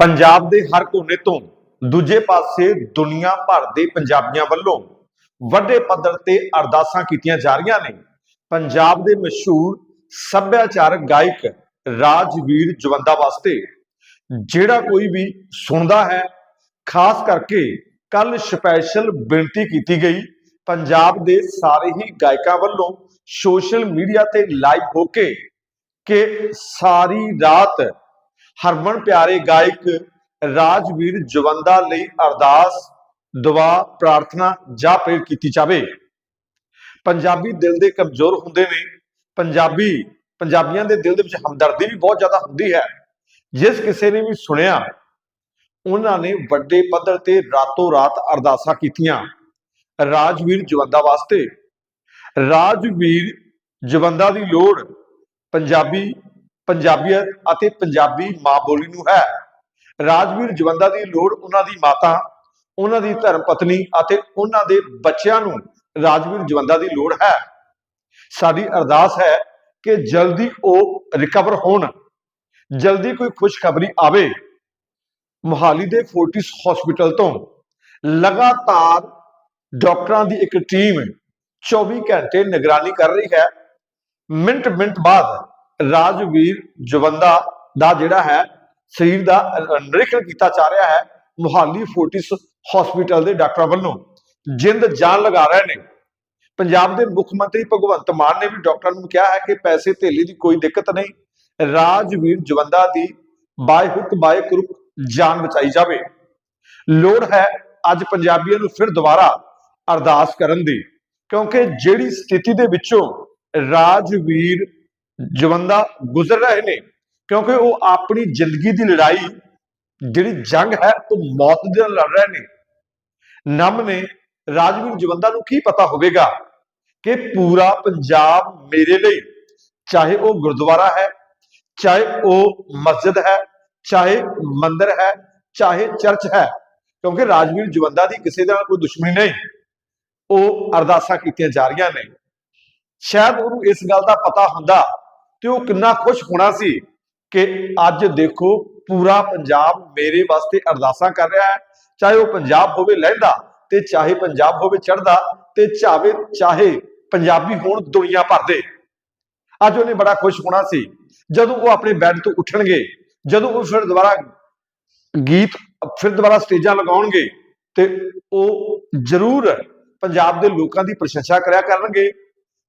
ਪੰਜਾਬ ਦੇ ਹਰ ਕੋਨੇ ਤੋਂ ਦੂਜੇ ਪਾਸੇ ਦੁਨੀਆ ਭਰ ਦੇ ਪੰਜਾਬੀਆਂ ਵੱਲੋਂ ਵੱਡੇ ਪੱਧਰ ਤੇ ਅਰਦਾਸਾਂ ਕੀਤੀਆਂ ਜਾ ਰਹੀਆਂ ਨੇ। ਪੰਜਾਬ ਦੇ ਮਸ਼ਹੂਰ ਸੱਭਿਆਚਾਰਕ ਗਾਇਕ ਰਾਜਵੀਰ ਜਵੰਦਾ ਵਾਸਤੇ ਜਿਹੜਾ ਕੋਈ ਵੀ ਸੁਣਦਾ ਹੈ, ਖਾਸ ਕਰਕੇ ਕੱਲ ਸਪੈਸ਼ਲ ਬੇਨਤੀ ਕੀਤੀ ਗਈ, ਪੰਜਾਬ ਦੇ ਸਾਰੇ ਹੀ ਗਾਇਕਾਂ ਵੱਲੋਂ ਸੋਸ਼ਲ ਮੀਡੀਆ ਤੇ ਲਾਈਵ ਹੋ ਕੇ ਕਿ ਸਾਰੀ ਰਾਤ ਹਰਮਨ ਪਿਆਰੇ ਗਾਇਕ ਰਾਜਵੀਰ ਜਵੰਦਾ ਲਈ ਅਰਦਾਸ, ਦੁਆ, ਪ੍ਰਾਰਥਨਾ ਜਾਂ ਪ੍ਰੇਰ ਕੀਤੀ ਜਾਵੇ। ਪੰਜਾਬੀ ਦਿਲ ਦੇ ਕਮਜ਼ੋਰ ਹੁੰਦੇ ਨੇ। ਪੰਜਾਬੀ, ਪੰਜਾਬੀਆਂ ਦੇ ਦਿਲ ਦੇ ਵਿੱਚ ਹਮਦਰਦੀ ਵੀ ਬਹੁਤ ਜ਼ਿਆਦਾ ਹੁੰਦੀ ਹੈ। ਜਿਸ ਕਿਸੇ ਨੇ ਵੀ ਸੁਣਿਆ, ਉਹਨਾਂ ਨੇ ਵੱਡੇ ਪੱਧਰ ਤੇ ਰਾਤੋਂ ਰਾਤ ਅਰਦਾਸਾਂ ਕੀਤੀਆਂ। ਰਾਜਵੀਰ ਜਵੰਦਾ ਵਾਸਤੇ। ਰਾਜਵੀਰ ਜਵੰਦਾ ਦੀ ਲੋੜ ਪੰਜਾਬੀ ਪੰਜਾਬੀਅਤ ਅਤੇ ਪੰਜਾਬੀ ਮਾਂ ਬੋਲੀ ਨੂੰ ਹੈ। ਰਾਜਵੀਰ ਜਵੰਦਾ ਦੀ ਲੋੜ ਉਹਨਾਂ ਦੀ ਮਾਤਾ, ਉਹਨਾਂ ਦੀ ਧਰਮ ਪਤਨੀ ਅਤੇ ਉਹਨਾਂ ਦੇ ਬੱਚਿਆਂ ਨੂੰ ਰਾਜਵੀਰ ਜਵੰਦਾ ਦੀ ਲੋੜ ਹੈ। ਸਾਡੀ ਅਰਦਾਸ ਹੈ ਕਿ ਜਲਦੀ ਉਹ ਰਿਕਵਰ ਹੋਣ। ਜਲਦੀ ਕੋਈ ਖੁਸ਼ਖਬਰੀ ਆਵੇ। ਮੁਹਾਲੀ ਦੇ ਫੋਰਟਿਸ ਹਸਪੀਟਲ ਤੋਂ ਲਗਾਤਾਰ ਡਾਕਟਰਾਂ ਦੀ ਇੱਕ ਟੀਮ 24 ਘੰਟੇ ਨਿਗਰਾਨੀ ਕਰ ਰਹੀ ਹੈ। ਮਿੰਟ ਮਿੰਟ ਬਾਅਦ ਰਾਜਵੀਰ ਜਵੰਦਾ ਦਾ ਜਿਹੜਾ ਹੈ, ਸਰੀਰ ਦਾ ਨਿਰੀਖਣ ਕੀਤਾ ਜਾ ਰਿਹਾ ਹੈ ਮੁਹਾਲੀ ਫੋਰਟਿਸ ਹਸਪੀਟਲ ਦੇ ਡਾਕਟਰਾਂ ਵੱਲੋਂ। ਜਿੰਦ ਜਾਨ ਲਗਾ ਰਹੇ ਨੇ। ਪੰਜਾਬ ਦੇ ਮੁੱਖ ਮੰਤਰੀ ਭਗਵੰਤ ਮਾਨ ਨੇ ਵੀ ਡਾਕਟਰਾਂ ਨੂੰ ਕਿਹਾ ਹੈ ਕਿ ਪੈਸੇ ਧੇਲੇ ਦੀ ਕੋਈ ਦਿੱਕਤ ਨਹੀਂ। ਰਾਜਵੀਰ ਜਵੰਦਾ ਦੀ ਬਾਏ ਹੁੱਕ ਬਾਏ ਕਰੁਕ ਜਾਨ ਬਚਾਈ ਜਾਵੇ। ਲੋੜ ਹੈ ਅੱਜ ਪੰਜਾਬੀਆਂ ਨੂੰ ਫਿਰ ਦੁਬਾਰਾ ਅਰਦਾਸ ਕਰਨ ਦੀ। ਕਿਉਂਕਿ ਜਿਹੜੀ ਸਥਿਤੀ ਦੇ ਵਿੱਚੋਂ ਰਾਜਵੀਰ ਜਵੰਦਾ ਗੁਜ਼ਰ ਰਹੇ ਨੇ, ਕਿਉਂਕਿ ਉਹ ਆਪਣੀ ਜ਼ਿੰਦਗੀ ਦੀ ਲੜਾਈ, ਜਿਹੜੀ ਜੰਗ ਹੈ, ਉਹ ਮੌਤ ਦੇ ਨਾਲ ਲੜ ਰਹੇ ਨੇ। ਨਮ ਨੇ ਰਾਜਵੀਰ ਜਵੰਦਾ ਨੂੰ ਕੀ ਪਤਾ ਹੋਵੇਗਾ ਕਿ ਪੂਰਾ ਪੰਜਾਬ ਮੇਰੇ ਲਈ, ਚਾਹੇ ਉਹ ਗੁਰਦੁਆਰਾ ਹੈ, ਚਾਹੇ ਉਹ ਮਸਜਿਦ ਹੈ, ਚਾਹੇ ਮੰਦਿਰ ਹੈ, ਚਾਹੇ ਚਰਚ ਹੈ, ਕਿਉਂਕਿ ਰਾਜਵੀਰ ਜਵੰਦਾ ਦੀ ਕਿਸੇ ਦੇ ਨਾਲ ਕੋਈ ਦੁਸ਼ਮਣੀ ਨਹੀਂ। ਉਹ ਅਰਦਾਸਾਂ ਕੀਤੀਆਂ ਜਾ ਰਹੀਆਂ ਨੇ। ਸ਼ਾਇਦ ਉਹਨੂੰ ਇਸ ਗੱਲ ਦਾ ਪਤਾ ਹੁੰਦਾ ਤੇ ਉਹ ਕਿੰਨਾ ਖੁਸ਼ ਹੋਣਾ ਸੀ ਕਿ ਅੱਜ ਦੇਖੋ ਪੂਰਾ ਪੰਜਾਬ ਮੇਰੇ ਵਾਸਤੇ ਅਰਦਾਸਾਂ ਕਰ ਰਿਹਾ ਹੈ। ਚਾਹੇ ਉਹ ਪੰਜਾਬ ਹੋਵੇ ਲਹਿੰਦਾ ਤੇ ਚਾਹੇ ਪੰਜਾਬ ਹੋਵੇ ਚੜਦਾ ਤੇ ਚਾਹੇ ਚਾਹੇ ਪੰਜਾਬੀ ਹੋਣ ਦੁਨੀਆ ਭਰ ਦੇ। ਅੱਜ ਉਹਨੇ ਬੜਾ ਖੁਸ਼ ਹੋਣਾ ਸੀ। ਜਦੋਂ ਉਹ ਆਪਣੇ ਬੈੱਡ ਤੋਂ ਉੱਠਣਗੇ, ਜਦੋਂ ਉਹ ਫਿਰ ਦੁਬਾਰਾ ਗੀਤ, ਫਿਰ ਦੁਬਾਰਾ ਸਟੇਜਾਂ ਲਗਾਉਣਗੇ ਤੇ ਉਹ ਜ਼ਰੂਰ ਪੰਜਾਬ ਦੇ ਲੋਕਾਂ ਦੀ ਪ੍ਰਸ਼ੰਸਾ ਕਰਿਆ ਕਰਨਗੇ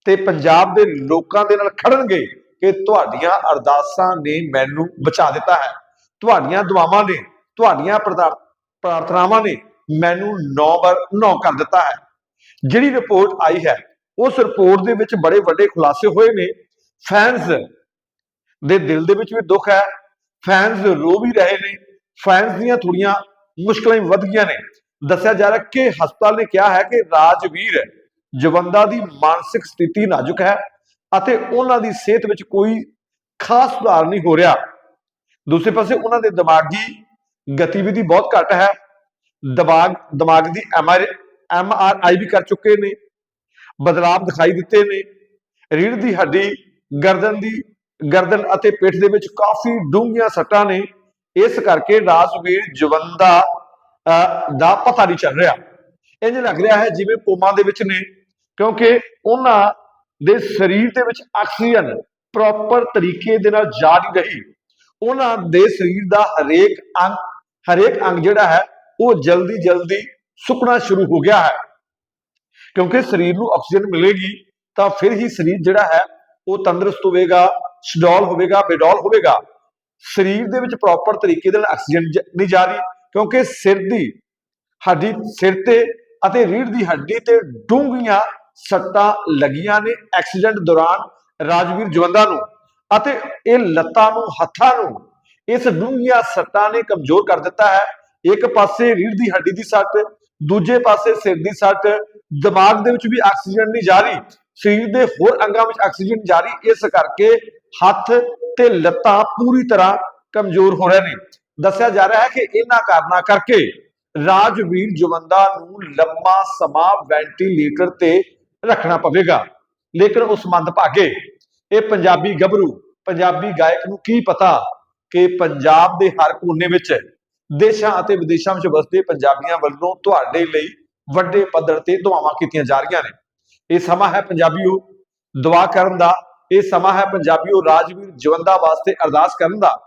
ਤੇ ਪੰਜਾਬ ਦੇ ਲੋਕਾਂ ਦੇ ਨਾਲ ਖੜਨਗੇ ਕਿ ਤੁਹਾਡੀਆਂ ਅਰਦਾਸਾਂ ਨੇ ਮੈਨੂੰ ਬਚਾ ਦਿੱਤਾ ਹੈ। ਤੁਹਾਡੀਆਂ ਦੁਆਵਾਂ ਨੇ, ਤੁਹਾਡੀਆਂ ਪ੍ਰਦਾ- ਪ੍ਰਾਰਥਨਾਵਾਂ ਨੇ ਮੈਨੂੰ ਨੌ ਬਰ ਨੌ ਕਰ ਦਿੱਤਾ ਹੈ। ਜਿਹੜੀ ਰਿਪੋਰਟ ਆਈ ਹੈ, ਉਸ ਰਿਪੋਰਟ ਦੇ ਵਿੱਚ ਬੜੇ ਵੱਡੇ ਖੁਲਾਸੇ ਹੋਏ ਨੇ। ਫੈਨਸ ਦੇ ਦਿਲ ਦੇ ਵਿੱਚ ਵੀ ਦੁੱਖ ਹੈ। ਫੈਨਸ ਰੋ ਵੀ ਰਹੇ ਨੇ। ਫੈਨਸ ਦੀਆਂ ਥੋੜੀਆਂ ਮੁਸ਼ਕਲਾਂ ਵੀ ਵੱਧ ਗਈਆਂ ਨੇ। ਦੱਸਿਆ ਜਾ ਰਿਹਾ ਕਿ ਹਸਪਤਾਲ ਨੇ ਕਿਹਾ ਹੈ ਕਿ ਰਾਜਵੀਰ ਜਵੰਦਾ ਦੀ ਮਾਨਸਿਕ ਸਥਿਤੀ ਨਾਜ਼ੁਕ ਹੈ। ਅਤੇ ਉਹਨਾਂ ਦੀ ਸਿਹਤ ਵਿੱਚ ਕੋਈ ਖਾਸ ਸੁਧਾਰ ਨਹੀਂ ਹੋ ਰਿਹਾ। ਦੂਸਰੇ ਪਾਸੇ ਉਹਨਾਂ ਦੇ ਦਿਮਾਗੀ ਗਤੀਵਿਧੀ ਬਹੁਤ ਘੱਟ ਹੈ। ਦਿਮਾਗ ਦਿਮਾਗ ਦੀ ਐਮ ਆਰ ਆਈ ਵੀ ਕਰ ਚੁੱਕੇ ਨੇ। ਬਦਲਾਵ ਦਿਖਾਈ ਦਿੱਤੇ ਨੇ। ਰੀੜ ਦੀ ਹੱਡੀ, ਗਰਦਨ ਦੀ, ਗਰਦਨ ਅਤੇ ਪਿੱਠ ਦੇ ਵਿੱਚ ਕਾਫੀ ਡੂੰਘੀਆਂ ਸੱਟਾਂ ਨੇ। ਇਸ ਕਰਕੇ ਰਾਜਵੀਰ ਜਵੰਦਾ ਦਾ ਪਤਾ ਨਹੀਂ ਚੱਲ ਰਿਹਾ। ਇੰਜ ਲੱਗ ਰਿਹਾ ਹੈ ਜਿਵੇਂ ਕੋਮਾ ਦੇ ਵਿੱਚ ਨੇ। ਕਿਉਂਕਿ ਉਹਨਾਂ ਦੇ ਸਰੀਰ ਦੇ ਵਿੱਚ ਆਕਸੀਜਨ ਪ੍ਰੋਪਰ ਤਰੀਕੇ ਦੇ ਨਾਲ ਜਾਰੀ ਰਹੀ। ਉਹਨਾਂ ਦੇ ਸਰੀਰ ਦਾ ਹਰੇਕ ਅੰਗ ਹਰੇਕ ਅੰਗ ਜਿਹੜਾ ਹੈ, ਉਹ ਜਲਦੀ ਜਲਦੀ ਸੁੱਕਣਾ ਸ਼ੁਰੂ ਹੋ ਗਿਆ ਹੈ। ਕਿਉਂਕਿ ਸਰੀਰ ਨੂੰ ਆਕਸੀਜਨ ਮਿਲੇਗੀ, ਤਾਂ ਫਿਰ ਹੀ ਸਰੀਰ ਜਿਹੜਾ ਹੈ, ਉਹ ਤੰਦਰੁਸਤ ਹੋਵੇਗਾ, ਸ਼ਡੌਲ ਹੋਵੇਗਾ, ਬੇਡੋਲ ਹੋਵੇਗਾ। ਸਰੀਰ ਦੇ ਵਿੱਚ ਪ੍ਰੋਪਰ ਤਰੀਕੇ ਦੇ ਨਾਲ ਆਕਸੀਜਨ ਨਹੀਂ ਜਾ ਰਹੀ ਕਿਉਂਕਿ ਸਿਰ ਦੀ ਹੱਡੀ, ਸਿਰ ਤੇ ਅਤੇ ਰੀੜ੍ਹ ਦੀ ਹੱਡੀ ਤੇ ਡੂੰਘੀਆਂ ਸੱਟਾਂ ਲੱਗੀਆਂ ਨੇ ਐਕਸੀਡੈਂਟ ਦੌਰਾਨ ਰਾਜਵੀਰ ਜਵੰਦਾ ਨੂੰ ਅਤੇ ਇਹ ਲੱਤਾਂ ਨੂੰ, ਹੱਥਾਂ ਨੂੰ, ਇਸ ਡੂੰਘੀਆਂ ਸੱਟਾਂ ਨੇ ਕਮਜ਼ੋਰ ਕਰ ਦਿੱਤਾ ਹੈ। ਇੱਕ ਪਾਸੇ ਰੀੜ੍ਹ ਦੀ ਹੱਡੀ ਦੀ ਸੱਟ, ਦੂਜੇ ਪਾਸੇ ਸਿਰ ਦੀ ਸੱਟ। ਦਿਮਾਗ ਦੇ ਵਿੱਚ ਵੀ ਆਕਸੀਜਨ ਨਹੀਂ ਜਾ ਰਹੀ। ਸਰੀਰ ਦੇ ਹੋਰ ਅੰਗਾਂ ਵਿੱਚ ਆਕਸੀਜਨ ਜਾ ਰਹੀ। ਇਸ ਕਰਕੇ ਹੱਥ ਤੇ ਲੱਤਾਂ ਪੂਰੀ ਤਰ੍ਹਾਂ ਕਮਜ਼ੋਰ ਹੋ ਰਹੇ ਨੇ। ਦੱਸਿਆ ਜਾ ਰਿਹਾ ਹੈ ਕਿ ਇਹਨਾਂ ਕਾਰਨਾਂ ਕਰਕੇ ਰਾਜਵੀਰ ਜਵੰਦਾ ਨੂੰ ਲੰਮਾ ਸਮਾਂ ਵੈਂਟੀਲੇਟਰ ਤੇ ਰੱਖਣਾ ਪਵੇਗਾ। ਲੇਕਿਨ ਉਸ ਮੰਦ ਭਾਗੇ ਇਹ ਪੰਜਾਬੀ ਗੱਭਰੂ, ਪੰਜਾਬੀ ਗਾਇਕ ਨੂੰ ਕੀ ਪਤਾ ਕਿ ਪੰਜਾਬ ਦੇ ਹਰ ਕੋਨੇ ਵਿੱਚ ਦੇਸ਼ਾਂ ਅਤੇ ਵਿਦੇਸ਼ਾਂ ਵਿੱਚ ਵਸਦੇ ਪੰਜਾਬੀਆਂ ਵੱਲੋਂ ਤੁਹਾਡੇ ਲਈ ਵੱਡੇ ਪੱਧਰ ਤੇ ਦੁਆਵਾਂ ਕੀਤੀਆਂ ਜਾ ਰਹੀਆਂ ਨੇ। ਇਹ ਸਮਾਂ ਹੈ ਪੰਜਾਬੀਓ ਦੁਆ ਕਰਨ ਦਾ। ਇਹ ਸਮਾਂ ਹੈ ਪੰਜਾਬੀਓ ਰਾਜਵੀਰ ਜਵੰਦਾ ਵਾਸਤੇ ਅਰਦਾਸ ਕਰਨ ਦਾ।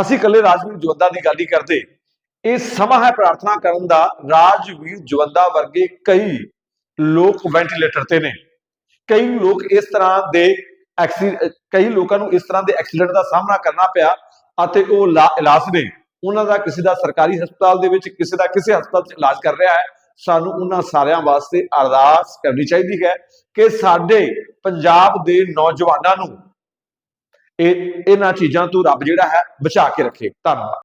ਅਸੀਂ ਇਕੱਲੇ ਰਾਜਵੀਰ ਜਵੰਦਾ ਦੀ ਗੱਲ ਨਹੀਂ ਕਰਦੇ। ਇਹ ਸਮਾਂ ਹੈ ਪ੍ਰਾਰਥਨਾ ਕਰਨ ਦਾ। ਰਾਜਵੀਰ ਜਵੰਦਾ ਵਰਗੇ ਕਈ ਲੋਕ ਵੈਂਟੀਲੇਟਰ ਤੇ ਨੇ। ਕਈ ਲੋਕ ਇਸ ਤਰ੍ਹਾਂ ਦੇ ਐਕਸੀ ਕਈ ਲੋਕਾਂ ਨੂੰ ਇਸ ਤਰ੍ਹਾਂ ਦੇ ਐਕਸੀਡੈਂਟ ਦਾ ਸਾਹਮਣਾ ਕਰਨਾ ਪਿਆ ਅਤੇ ਉਹ ਲਾ- ਇਲਾਜ ਨੇ। ਉਹਨਾਂ ਦਾ ਕਿਸੇ ਦਾ ਸਰਕਾਰੀ ਹਸਪਤਾਲ ਦੇ ਵਿੱਚ, ਕਿਸੇ ਦਾ ਕਿਸੇ ਹਸਪਤਾਲ 'ਚ ਇਲਾਜ ਕਰ ਰਿਹਾ ਹੈ। ਸਾਨੂੰ ਉਹਨਾਂ ਸਾਰਿਆਂ ਵਾਸਤੇ ਅਰਦਾਸ ਕਰਨੀ ਚਾਹੀਦੀ ਹੈ ਕਿ ਸਾਡੇ ਪੰਜਾਬ ਦੇ ਨੌਜਵਾਨਾਂ ਨੂੰ ਇਹ, ਇਹਨਾਂ ਚੀਜ਼ਾਂ ਤੋਂ ਰੱਬ ਜਿਹੜਾ ਹੈ ਬਚਾ ਕੇ ਰੱਖੇ। ਧੰਨਵਾਦ।